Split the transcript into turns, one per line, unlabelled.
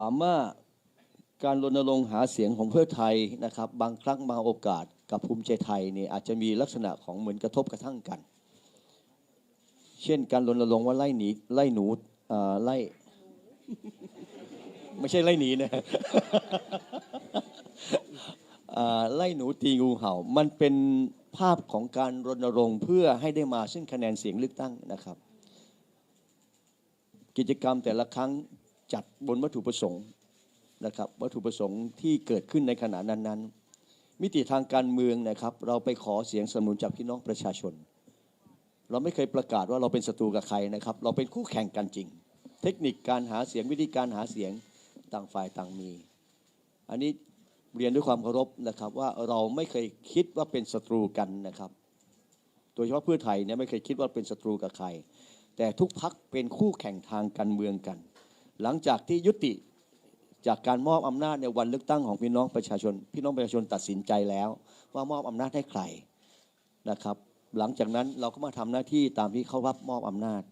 ถามว่าการรณรงค์หาเสียงของเพื่อไทยนะครับบางครั้งบางโอกาสกับภูมิใจไทยเนี่ยอาจจะมีลักษณะของเหมือนกระทบกระทั่งกัน เช่นการรณรงค์ว่าไล่หนีไล่หนูอ่อไล่ไม่ใช่ไล่หนีนะอ่าไล่หนูตีงูเห่า มันเป็นภาพของการรณรงค์เพื่อให้ได้มาซึ่งคะแนนเสียงเลือกตั้งนะครับ กิจกรรมแต่ละครั้ง จัดบนวัตถุประสงค์นะครับวัตถุประสงค์ที่เกิดขึ้นในขณะนั้นๆ มิติทางการเมืองนะครับ เราไปขอเสียงสนับสนุนจากพี่น้องประชาชน เราไม่เคยประกาศว่าเราเป็นศัตรูกับใครนะครับ เราเป็นคู่แข่งกันจริง เทคนิคการหาเสียงวิธีการหาเสียงต่างฝ่ายต่างมี อันนี้เรียนด้วยความเคารพนะครับว่าเราไม่เคยคิดว่าเป็นศัตรูกันนะครับ โดยเฉพาะเพื่อไทยเนี่ยไม่เคยคิดว่าเป็นศัตรูกับใคร แต่ทุกพักเป็นคู่แข่งทางการเมืองกัน หลังจากที่ยุติจากการมอบอำนาจในวันเลือกตั้งของพี่น้องประชาชน พี่น้องประชาชนตัดสินใจแล้ว ว่ามอบอำนาจให้ใครนะครับ หลังจากนั้นเราก็มาทำหน้าที่ตามที่เขารับมอบอำนาจ